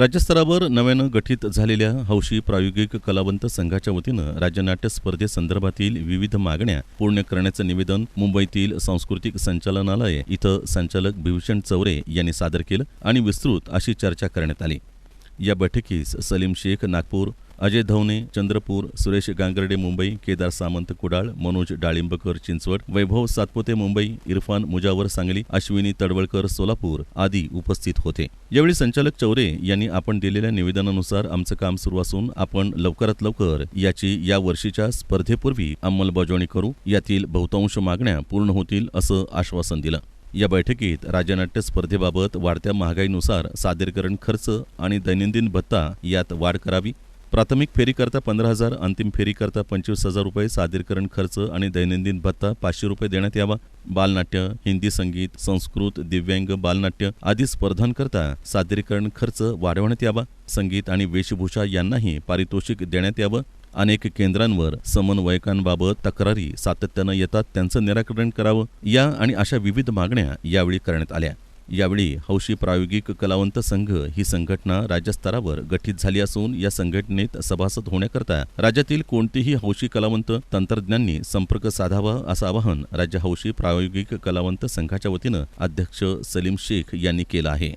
राज्यस्तरावर नव्यानं गठीत झालेल्या हौशी प्रायोगिक कलावंत संघाच्या वतीनं राज्यनाट्य स्पर्धेसंदर्भातील विविध मागण्या पूर्ण करण्याचं निवेदन मुंबईतील सांस्कृतिक संचालनालय इथं संचालक भीभूषण चौरे यांनी सादर केलं आणि विस्तृत अशी चर्चा करण्यात आली. या बैठकीस सलीम शेख नागपूर अजय धवने चंद्रपूर सुरेश गांगर्डे मुंबई केदार सामंत कुडाळ मनोज डाळिंबकर चिंचवड वैभव सातपुते मुंबई इरफान मुजावर सांगली अश्विनी तडवळकर सोलापूर आदी उपस्थित होते. यावेळी संचालक चौरे यांनी आपण दिलेल्या निवेदनानुसार आमचं काम सुरू असून आपण लवकरात लवकर याची या वर्षीच्या स्पर्धेपूर्वी अंमलबजावणी करू यातील बहुतांश मागण्या पूर्ण होतील असं आश्वासन दिलं. या बैठकीत राज्यनाट्य स्पर्धेबाबत वाढत्या महागाईनुसार सादरीकरण खर्च आणि दैनंदिन भत्ता यात वाढ करावी प्राथमिक फेरीकरता पंधरा हजार अंतिम फेरीकरता पंचवीस हजार रुपये सादरीकरण खर्च आणि दैनंदिन भत्ता पाचशे रुपये देण्यात यावा. बालनाट्य हिंदी संगीत संस्कृत दिव्यांग बालनाट्य आदी स्पर्धांकरता सादरीकरण खर्च वाढवण्यात यावा. संगीत आणि वेशभूषा यांनाही पारितोषिक देण्यात यावं. अनेक केंद्रांवर समन्वयकांबाबत तक्रारी सातत्यानं येतात. त्यांचं निराकरण करावं. या आणि अशा विविध मागण्या यावेळी करण्यात आल्या. यावेळी हौशी प्रायोगिक कलावंत संघ ही संघटना राज्यस्तरावर गठीत झाली असून या संघटनेत सभासद होण्याकरता राज्यातील कोणतीही हौशी कलावंत तंत्रज्ञांनी संपर्क साधावा असं आवाहन राज्य हौशी प्रायोगिक कलावंत संघाच्या वतीनं अध्यक्ष सलीम शेख यांनी केलं आहे.